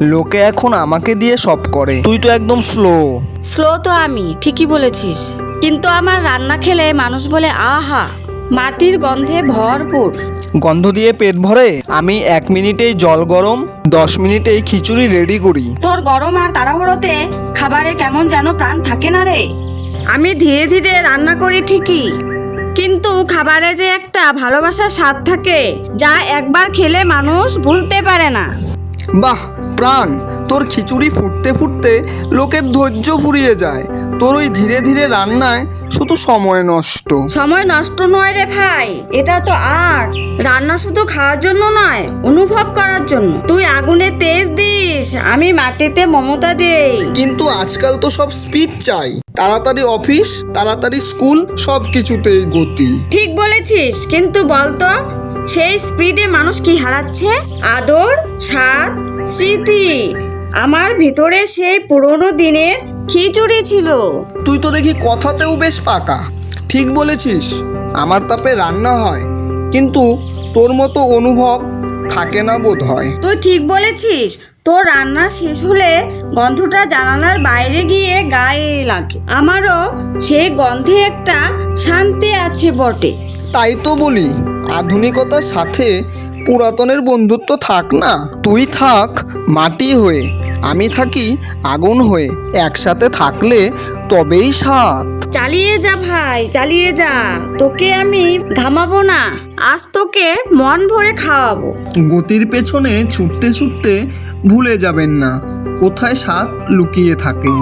লোকে এখন আমাকে দিয়ে সব করে। তুই তো একদম স্লো স্লো তো আমি ঠিকই বলেছিস। কিন্তু আমার রান্না খেলে মানুষ বলে আহা মাটির গন্ধে ভরপুর। গন্ধ দিয়ে পেট ভরে আমি এক মিনিটেই জল গরম দশ মিনিটেই খিচুড়ি রেডি করি। তোর গরম আর তাড়াহুড়োতে খাবারে কেমন যেন প্রাণ থাকে না রে। আমি ধীরে ধীরে রান্না করি ঠিকই কিন্তু খাবারে যে একটা ভালোবাসার স্বাদ থাকে যা একবার খেলে মানুষ ভুলতে পারে না। বাহ প্রাণ। তোর খিচুড়ি ফুটতে ফুটতে লোকের ধৈর্য ফুরিয়ে যায়। তোর ওই ধীরে ধীরে রান্নায় শুধু সময় নষ্ট। সময় নষ্ট নয় রে ভাই এটা তো আর। রান্না শুধু খাওয়ার জন্য নয় অনুভব করার জন্য। তুই আগুনে তেজ দিস আমি মাটিতে মমতা দেই। কিন্তু আজকাল তো সব স্পিড চাই। তাড়াতাড়ি অফিস তাড়াতাড়ি স্কুল সব কিছুতেই গতি। ঠিক বলেছিস কিন্তু বলতো সেই স্পিডে মানুষ কি হারাচ্ছে? আদর স্বাদ স্মৃতি। আমার ভিতরে সেই পুরনো দিনের খিচুড়ি ছিল। তুই তো দেখি কথাতেও বেশ পাকা। ঠিক বলেছিস আমার তাপে রান্না হয় কিন্তু তোর মতো অনুভব থাকে না বোধ হয়। তুই ঠিক বলেছিস তোর রান্না শেষ হলে গন্ধটা জানালার বাইরে গিয়ে গায়ে লাগে। আমারও সেই গন্ধে একটা শান্তি আছে বটে। তাই তো বলি আধুনিকতার সাথে পুরাতনের বন্ধুত্ব থাক না। তুই থাক মাটি হয়ে আমি থাকি আগুন হয়ে একসাথে থাকলে তবেই স্বাদ চালিয়ে যা ভাই চালিয়ে যা। তোকে আমি ঘামাবো না আজ তোকে মন ভরে খাওয়াবো। গতির পেছনে ছুটতে ছুটতে ভুলে যাবেন না কোথায় স্বাদ লুকিয়ে থাকে।